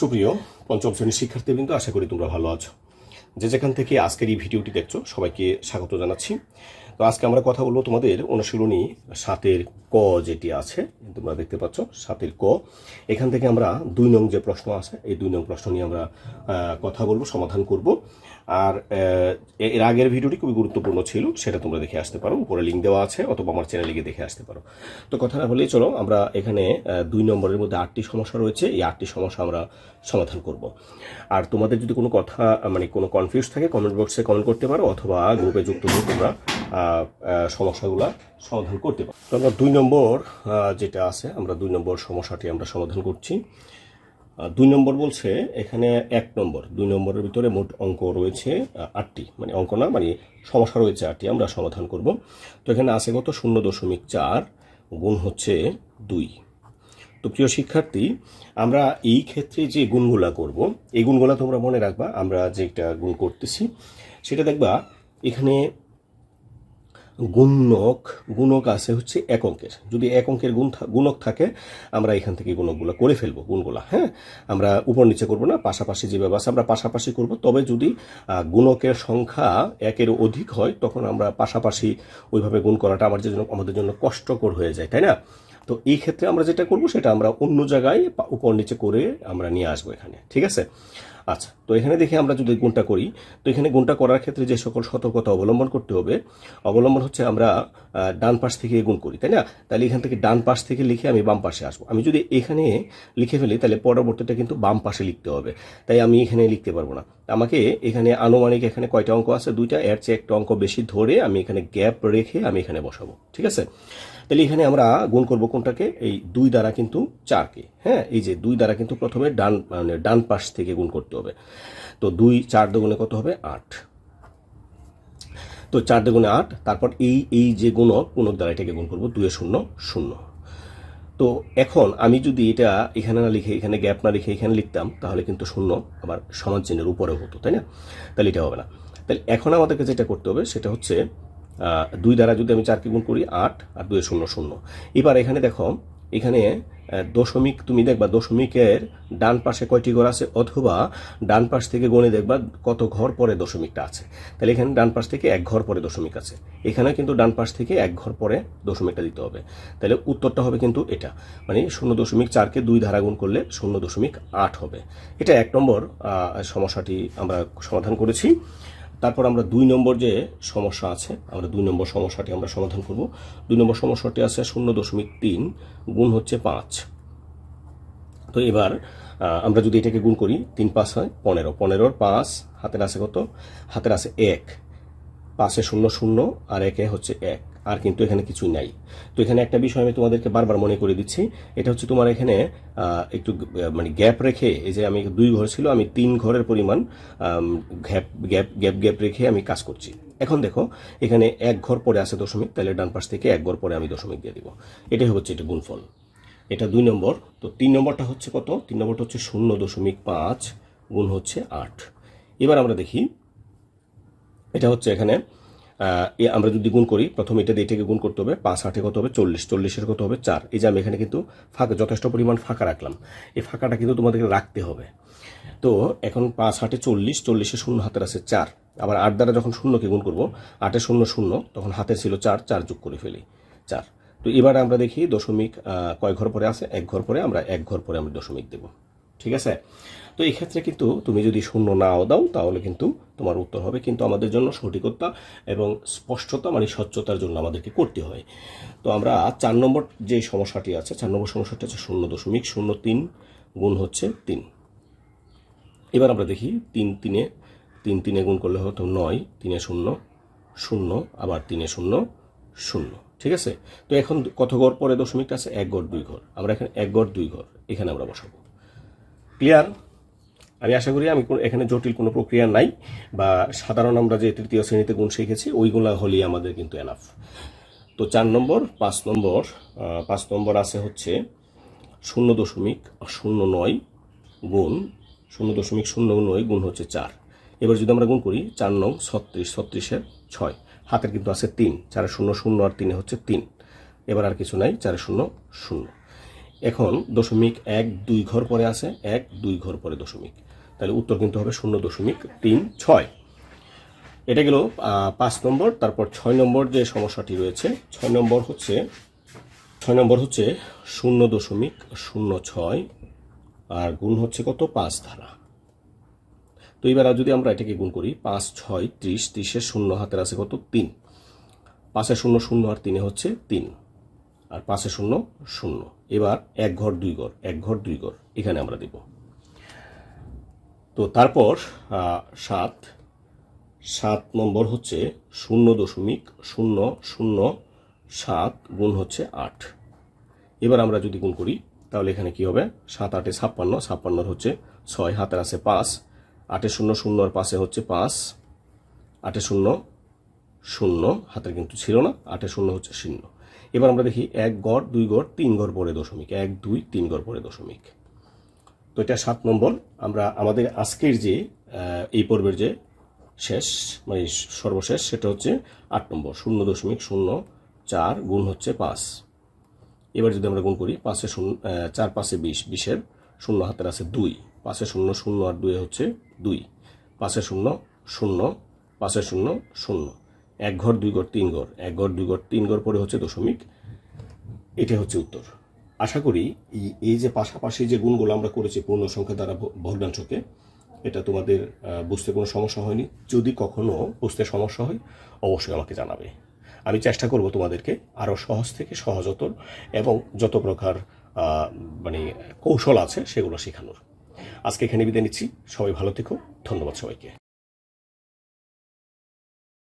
সুপ্রিয় পঞ্চম শ্রেণির শিক্ষার্থীবৃন্দ, আশা করি তোমরা ভালো আছো। যে যেখান থেকে আজকের এই ভিডিওটি দেখছ, সবাইকে স্বাগত জানাচ্ছি। তো আজকে আমরা কথা বলব তোমাদের অনুশীলনী সাতের ক যেটি আছে, তোমরা দেখতে পাচ্ছ সাতের ক। এখান থেকে আমরা দুই নং যে প্রশ্ন আছে, এই দুই নং প্রশ্ন নিয়ে আমরা কথা বলব, সমাধান করব। আর এর আগের ভিডিওটি খুবই গুরুত্বপূর্ণ ছিল, সেটা তোমরা দেখে আসতে পারো, উপরে লিঙ্ক দেওয়া আছে, অথবা আমার চ্যানেলে গিয়ে দেখে আসতে পারো। তো কথা না হলেই চলো, আমরা এখানে দুই নম্বরের মধ্যে আটটি সমস্যা রয়েছে, এই আটটি সমস্যা আমরা সমাধান করব। আর তোমাদের যদি কোনো কথা মানে কোনো কনফিউজ থাকে কমেন্ট বক্সে কমেন্ট করতে পারো, অথবা গ্রুপে যুক্ত হয়ে তোমরা সমস্যাগুলো সমাধান করতে পারো। তো আমরা দুই নম্বর যেটা আছে, আমরা দুই নম্বর সমস্যাটি আমরা সমাধান করছি। দুই নম্বর বলছে এখানে এক নম্বর, দুই নম্বরের ভিতরে মোট অঙ্ক রয়েছে আটটি মানে অঙ্ক না মানে সমস্যা রয়েছে আটটি, আমরা সমাধান করব। তো এখানে আছে কত? শূন্য দশমিক চার গুণ হচ্ছে দুই। তো প্রিয় শিক্ষার্থী, আমরা এই ক্ষেত্রে যে গুণগুলা করব, এই গুণগুলা তোমরা মনে রাখবা, আমরা যেটা গুণ করতেছি, সেটা দেখবা, এখানে গুণক গুণক আছে হচ্ছে এক অঙ্কের। যদি এক অঙ্কের গুণ গুণক থাকে, আমরা এখান থেকে গুণকগুলো করে ফেলব, গুণগুলা হ্যাঁ? আমরা উপর নিচে করব না, পাশাপাশি যেভাবে আছে, আমরা পাশাপাশি করব। তবে যদি গুণকের সংখ্যা একের অধিক হয়, তখন আমরা পাশাপাশি ওইভাবে গুণ করাটা আমার জন্য, আমাদের জন্য কষ্টকর হয়ে যায়, তাই না? তো এই ক্ষেত্রে আমরা যেটা করব, সেটা আমরা অন্য জায়গায় উপর নিচে করে আমরা নিয়ে আসব এখানে, ঠিক আছে? আচ্ছা তো এখানে দেখে আমরা যদি গুণটা করি, তো এখানে গুণটা করার ক্ষেত্রে যে সকল সতর্কতা অবলম্বন করতে হবে, অবলম্বন হচ্ছে আমরা ডান পাশ থেকে গুণ করি, তাই না? তাহলে এখান থেকে ডান পাশ থেকে লিখে আমি বাম পাশে আসব। আমি যদি এখানে লিখে ফেলি, তাহলে পরবর্তীটা কিন্তু বাম পাশে লিখতে হবে। তাই আমি এখানে লিখতে পারব না। আমাকে এখানে আনুমানিক এখানে কয়টা অঙ্ক আছে? দুইটা, এর চেয়ে একটা অঙ্ক বেশি ধরে আমি এখানে গ্যাপ রেখে আমি এখানে বসাবো, ঠিক আছে? তাহলে এখানে আমরা গুণ করব কোনটাকে? এই দুই দ্বারা কিন্তু চারকে হ্যাঁ? এই যে দুই দ্বারা কিন্তু প্রথমে ডান মানে ডান পাশ থেকে গুণ করতে হবে তো দুই চার দুগুণে কত হবে? আট। তো চার দুগুণে আট, তারপর এই এই যে গুণক গুণক দ্বারা এটাকে গুণ করব দুয়ে শূন্য শূন্য। তো এখন আমি যদি এটা এখানে না লিখে, এখানে গ্যাপ না লিখে এখানে লিখতাম, তাহলে কিন্তু শূন্য আবার সমান চিহ্নের উপরে হতো, তাই না? তাহলে এটা হবে না। তাহলে এখন আমাদেরকে যেটা করতে হবে, সেটা হচ্ছে দুই দ্বারা যদি আমি চারকে গুণ করি, আট, আর দুই শূন্য শূন্য। এবার এখানে দেখো, এখানে দশমিক, তুমি দেখবা দশমিকের ডান পাশে কয়টি ঘর আছে, অথবা ডান পাশ থেকে গণে দেখবা কত ঘর পরে দশমিকটা আছে। তাহলে এখানে ডান পাশ থেকে এক ঘর পরে দশমিক আছে। এখানে কিন্তু ডান পাশ থেকে এক ঘর পরে দশমিকটা দিতে হবে। তাহলে উত্তরটা হবে কিন্তু এটা। মানে শূন্য দশমিক চারকে দুই ধারা গুণ করলে শূন্য দশমিক আট হবে। এটা এক নম্বর সমস্যাটি আমরা সমাধান করেছি। তারপর আমরা দুই নম্বর যে সমস্যা আছে, আমরা দুই নম্বর সমস্যাটি আমরা সমাধান করব। দুই নম্বর সমস্যাটি আছে শূন্য দশমিক তিন, গুণ হচ্ছে পাঁচ। তো এবার আমরা যদি এটাকে গুণ করি, তিন পাঁচ হয় পনেরো। পনেরোর পাঁচ, হাতের আছে কত? হাতের আছে এক। পাঁচে শূন্য শূন্য আর একে হচ্ছে এক। আর কিন্তু এখানে কিছুই নাই। তো এখানে একটা বিষয় আমি তোমাদেরকে বারবার মনে করে দিচ্ছি, এটা হচ্ছে তোমার এখানে একটু মানে গ্যাপ রেখে, এই যে আমি দুই ঘর ছিল, আমি তিন ঘরের পরিমাণ গ্যাপ গ্যাপ গ্যাপ গ্যাপ রেখে আমি কাজ করছি। এখন দেখো, এখানে এক ঘর পরে আছে দশমিক, তাহলে ডান পাশ থেকে এক ঘর পরে আমি দশমিক দিয়ে দিব। এটাই হচ্ছে এটা গুণফল। এটা দুই নম্বর, তো তিন নম্বরটা হচ্ছে কত? তিন নম্বরটা হচ্ছে শূন্য দশমিক পাঁচ গুণ হচ্ছে আট। এবার আমরা দেখি, এটা হচ্ছে এখানে আমরা যদি গুণ করি, প্রথম এটা দিয়ে এটাকে গুণ করতে হবে, পাঁচ আটে কত হবে? চল্লিশ। চল্লিশের কত হবে? চার। এই যে আমি এখানে কিন্তু ফাঁকা যথেষ্ট পরিমাণ ফাঁকা রাখলাম। এই ফাঁকাটা কিন্তু তোমাদেরকে রাখতে হবে। তো এখন পাঁচ আটে চল্লিশ, চল্লিশে শূন্য হাতের আছে চার। আবার আট দ্বারা যখন শূন্যকে গুণ করব, আটে শূন্য শূন্য, তখন হাতে ছিল চার চার যোগ করে ফেলি, চার। তো এবার আমরা দেখি দশমিক কয় ঘর পরে আছে? এক ঘর পরে আমরা এক ঘর পরে আমরা দশমিক দেব। ঠিক আছে? তো এই ক্ষেত্রে কিন্তু তুমি যদি শূন্য নাও দাও, তাহলে কিন্তু তোমার উত্তর হবে, কিন্তু আমাদের জন্য সঠিকতা এবং স্পষ্টতা মানে স্বচ্ছতার জন্য আমাদেরকে করতে হয়। তো আমরা চার নম্বর যে সমস্যাটি আছে, চার নম্বর সমস্যাটি আছে শূন্য দশমিক শূন্য তিন গুণ হচ্ছে তিন। এবার আমরা দেখি তিন তিনে তিন তিনে গুণ করলে হতো নয়, তিনে শূন্য শূন্য, আবার তিনে শূন্য শূন্য। ঠিক আছে? তো এখন কত ঘর পরে দশমিকটা আছে? এক ঘর, দুই ঘর। আমরা এখানে এক ঘর, দুই ঘর, এখানে আমরা বসাবো। ক্লিয়ার? আমি আশা করি আমি এখানে জটিল কোনো প্রক্রিয়া নাই বা সাধারণ আমরা যে তৃতীয় শ্রেণীতে গুণ শিখেছি, ওইগুলা হলেই আমাদের কিন্তু এনাফ তো চার নম্বর, পাঁচ নম্বর পাঁচ নম্বর আছে হচ্ছে শূন্য দশমিক শূন্য নয় গুণ, শূন্য দশমিক শূন্য নয় গুণ হচ্ছে চার। এবার যদি আমরা গুণ করি, চার নং ছত্রিশ, ছত্রিশের ছয়। হাতের কিন্তু আছে তিন, চারে শূন্য শূন্য আর তিনে হচ্ছে তিন। এবার আর কিছু নাই, চারে শূন্য শূন্য। এখন দশমিক এক দুই ঘর পরে আছে, এক দুই ঘর পরে দশমিক। তাহলে উত্তর কিন্তু হবে শূন্য দশমিক তিন ছয়। এটা গেল পাঁচ নম্বর, তারপর ছয় নম্বর যে সমস্যাটি রয়েছে, ছয় নম্বর হচ্ছে, ছয় নম্বর হচ্ছে শূন্য দশমিক শূন্য ছয়, আর গুণ হচ্ছে কত? পাঁচ ধারা। তো এবার যদি আমরা এটাকে গুণ করি, পাঁচ, ছয়, ত্রিশ, ত্রিশের শূন্য হাতের আছে কত? তিন। পাঁচে শূন্য শূন্য আর তিনে হচ্ছে তিন, আর পাঁচে শূন্য শূন্য। এবার এক ঘর, দুই ঘর, এক ঘর, দুই ঘর, এখানে আমরা দেব। তো তারপর সাত। সাত নম্বর হচ্ছে শূন্য দশমিক শূন্য শূন্য সাত গুণ হচ্ছে আট। এবার আমরা যদি গুণ করি, তাহলে এখানে কি হবে? সাত আটে ছাপ্পান্ন ছাপ্পান্নর হচ্ছে ছয়, হাতের আছে পাঁচ। আটে শূন্য শূন্য আর পাশে হচ্ছে পাঁচ। আটে শূন্য শূন্য, হাতের কিন্তু ছিল না, আটে শূন্য হচ্ছে শূন্য। এবার আমরা দেখি এক গড়, দুই গড়, তিন গড় পরে দশমিক। এক, দুই, তিন গড় পরে দশমিক। তো এটা সাত নম্বর, আমরা আমাদের আজকের যে এই পর্বের যে শেষ মানে সর্বশেষ, সেটা হচ্ছে আট নম্বর, শূন্য দশমিক শূন্য চার গুণ হচ্ছে পাঁচ। এবার যদি আমরা গুণ করি, পাঁচে শূন্য চার পাঁচে বিশ, বিশের শূন্য হাতের আছে দুই। পাঁচে শূন্য শূন্য আর দুই হচ্ছে দুই। পাঁচে শূন্য শূন্য, পাঁচে শূন্য শূন্য। এক ঘর, দুই ঘর, তিন ঘর। এক ঘর, দুই ঘর, তিন ঘর পরে হচ্ছে দশমিক। এটা হচ্ছে উত্তর। আশা করি এই- যে পাশাপাশি যে গুণগুলো আমরা করেছি পূর্ণ সংখ্যা দ্বারা ভগ্নাংশকে, এটা তোমাদের বুঝতে কোনো সমস্যা হয়নি। যদি কখনো বুঝতে সমস্যা হয়, অবশ্যই আমাকে জানাবে। আমি চেষ্টা করব তোমাদেরকে আরও সহজ থেকে সহজতর এবং যত প্রকার মানে কৌশল আছে সেগুলো শেখানোর। আজকে এখানে বিদায় নিচ্ছি। সবাই ভালো থেকো। ধন্যবাদ সবাইকে।